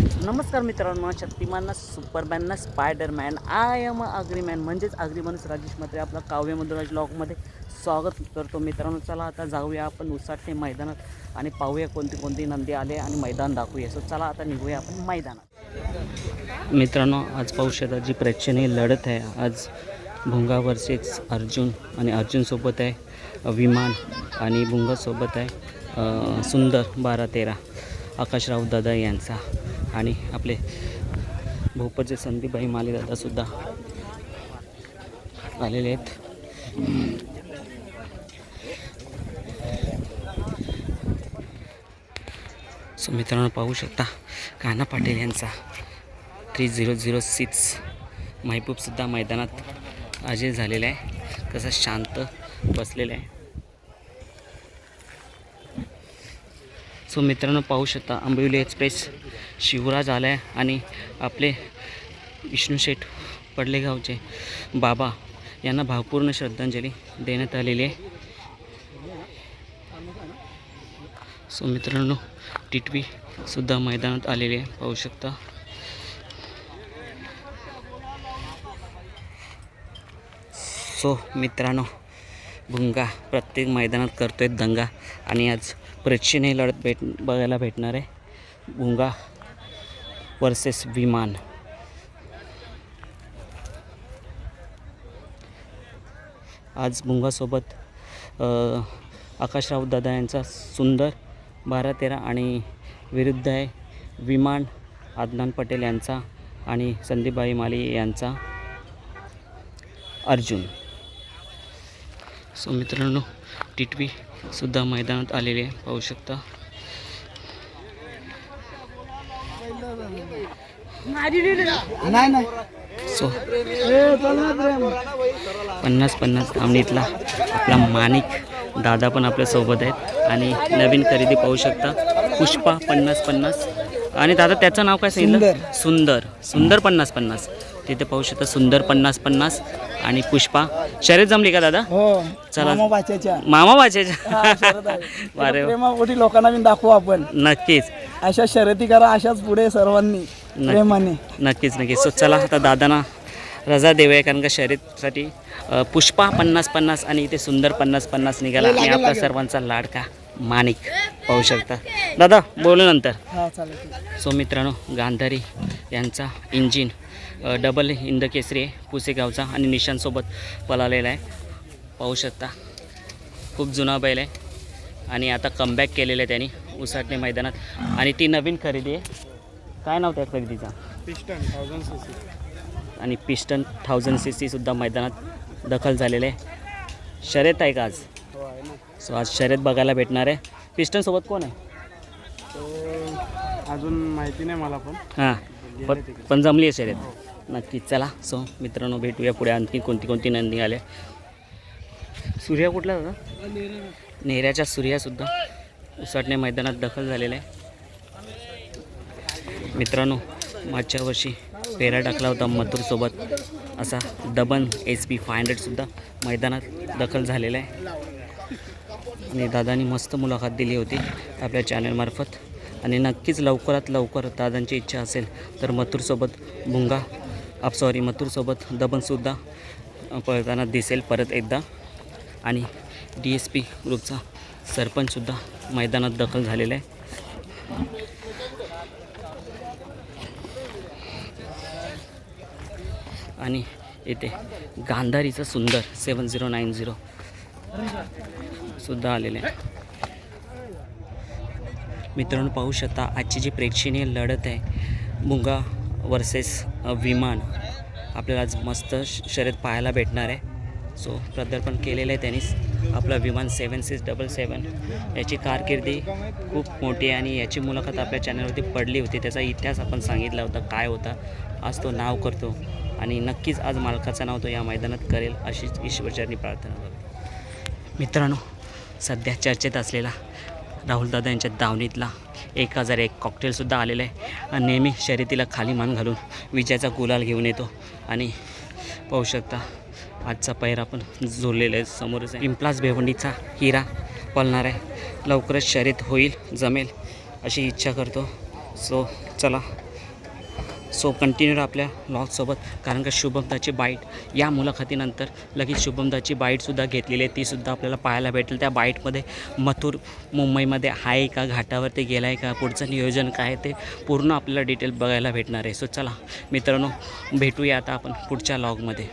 नमस्कार मित्रांनो शक्तिमानना सुपरमॅनना स्पायडरमॅन आय एम अग्रीमॅन म्हणजेच अग्री राजेश म्हात्रे आपला काव्य मधुराज ब्लॉगमध्ये स्वागत करतो मित्रांनो. चला आता जाऊया आपण उसाटणे मैदानात आणि पाहूया कोणती कोणती नंदी आले आणि मैदान दाखवूया. सो चला आता निघूया आपण मैदानात. मित्रांनो आज पाहू शकता जी प्रेक्षणीय लढत आहे. आज भुंगा वर्सेस अर्जुन आणि अर्जुनसोबत आहे विमान आणि भुंगासोबत आहे सुंदर बारा तेरा आकाशराव दादा यांचा. आणि आपले भोपरचे संदीपभाई मालेदादासुद्धा आलेले आहेत. सो मित्रांनो पाहू शकता कान्हा पाटील यांचा थ्री झिरो झिरो सिक्स महबूबसुद्धा मैदानात अजय झालेला आहे. तसं शांत बसलेला आहे. सो मित्रांनो पाहू शकता आंबिवली एक्सप्रेस शिवराज आला आहे आणि आपले विष्णुशेठ पडलेगावचे बाबा यांना भावपूर्ण श्रद्धांजली देण्यात आलेली आहे. सो मित्रांनो टिटवी सुद्धा मैदानात आलेली आहे. पाहू शकता. सो मित्रांनो भुंगा. प्रत्येक मैदानात करतो आहे दंगा. आणि आज प्रेक्षणीय लढत भेट बघायला भेटणार आहे. भुंगा वर्सेस विमान. आज भुंगासोबत आकाशराव दादा यांचा सुंदर बारा तेरा आणि विरुद्ध आहे विमान आदनान पटेल यांचा आणि संदीपबाई माली यांचा अर्जुन. सो मित्रांनो टिटवी सुद्धा मैदानात आलेली आहे. पाहू शकता. सो पन्नास पन्नास धामणीतला आपला माणिक दादा पण आपल्यासोबत आहेत. आणि नवीन खरेदी पाहू शकता. पुष्पा पन्नास पन्नास. आणि दादा त्याचं नाव काय सांगितलं? सुंदर. सुंदर पन्नास पन्नास. तिथे पाहू शकता सुंदर पन्नास पन्नास आणि पुष्पा. शर्यत जमली का दादा? हो चला. मामा वाचायच्या. प्रेमापोटी लोकांना बी दाखवू आपण. नक्कीच. अशा शर्यती करा अशाच पुढे सर्वांनी. प्रेमाने. नक्कीच नक्कीच. सो चला आता दादांना रजा देऊया कारण का शर्यतीसाठी. पुष्पा पन्नास पन्नास आणि इथे सुंदर पन्नास पन्नास निघाला आणि आपला सर्वांचा लाडका. माणिक पाहू शकता. दादा बोलू नंतर. हा. सो मित्रांनो गांधारी यांचा इंजिन डबल इंद केसरी आहे पुसेगावचा आणि निशांसोबत पळालेला आहे. पाहू शकता. खूप जुना बैल आहे. आणि आता कमबॅक केलेलं आहे त्यांनी उसाटणे मैदानात. आणि ती नवीन खरेदी आहे. काय नाव त्या खरेदीचा? आणि पिस्टन थाउजंड सी सीसुद्धा मैदानात दखल झालेले आहे. शर्यत आहे का आज? सो आज शर्यत बघायला भेटणार आहे. पिस्टनसोबत कोण आहे? अजून माहिती नाही मला पण. हां. पण पण जमली आहे शर्यत. नक्की चला. सो मित्रांनो भेटूया पुढे. आणखी कोणती कोणती नंदी आल्या सूर्या कुठला होता नेऱ्याच्या सूर्यासुद्धा उसाटणे मैदानात दखल झालेला आहे. मित्रांनो मागच्या वर्षी पेरा टाकला होता मथुरसोबत असा दबन एच पी फाय हंड्रेडसुद्धा मैदानात दखल झालेला आहे. आणि दादांनी मस्त मुलाखत दिली होती आपल्या चॅनलमार्फत आणि नक्कीच लवकरात लवकर दादांची इच्छा असेल तर मथुरसोबत भुंगा आप सॉरी मथुरसोबत दबनसुद्धा पळताना दिसेल परत एकदा. आणि डी एस पी ग्रुपचा सरपंचसुद्धा मैदानात दखल झालेला आहे. आणि येथे गांधारीचं सुंदर सेवन झिरो नाईन झिरो सुद्धा आलेले आहे. मित्रांनो पाहू शकता आजची जी प्रेक्षणीय लढत आहे मुंगा वर्सेस विमान आपल्याला आज मस्त श- शर्यत पाहायला भेटणार आहे. सो प्रदर्पण केलेलं आहे त्यांनीच. आपला विमान सेवन सिक्स डबल सेवन याची कारकिर्दी खूप मोठी आहे आणि याची मुलाखत आपल्या चॅनलवरती पडली होती. त्याचा इतिहास आपण सांगितला होता काय होता आज तो नाव करतो आणि नक्कीच आज मालकाचं नाव तो या मैदानात करेल अशीच ईश्वरचरणी प्रार्थना करतो. मित्रांनो सध्या चर्चेत असलेला राहुलदादा यांच्या दावणीतला एक हजार एक कॉकटेलसुद्धा आलेलं आहे. आणि नेहमी शर्यतीला खाली मान घालून विजयाचा गुलाल घेऊन येतो. आणि पाहू शकता आजचा पैरा पण जोडलेला आहे समोरच आहे. इम्प्लास भेवंडीचा हिरा पळणार आहे. लवकरच शर्यत होईल जमेल अशी इच्छा करतो. सो चला. सो कंटिन्यू आपल्या लॉगसोबत कारण का शुभमदाची बाईट या मुलाखतीनंतर लगेच शुभमदाची बाईटसुद्धा घेतलेली आहे. तीसुद्धा आपल्याला पाहायला भेटेल. त्या बाईटमध्ये मथुर मुंबईमध्ये आहे का घाटावरती गेला आहे का पुढचं नियोजन काय आहे ते पूर्ण आपल्याला डिटेल बघायला भेटणार आहे. सो चला मित्रांनो भेटूया आता आपण पुढच्या लॉगमध्ये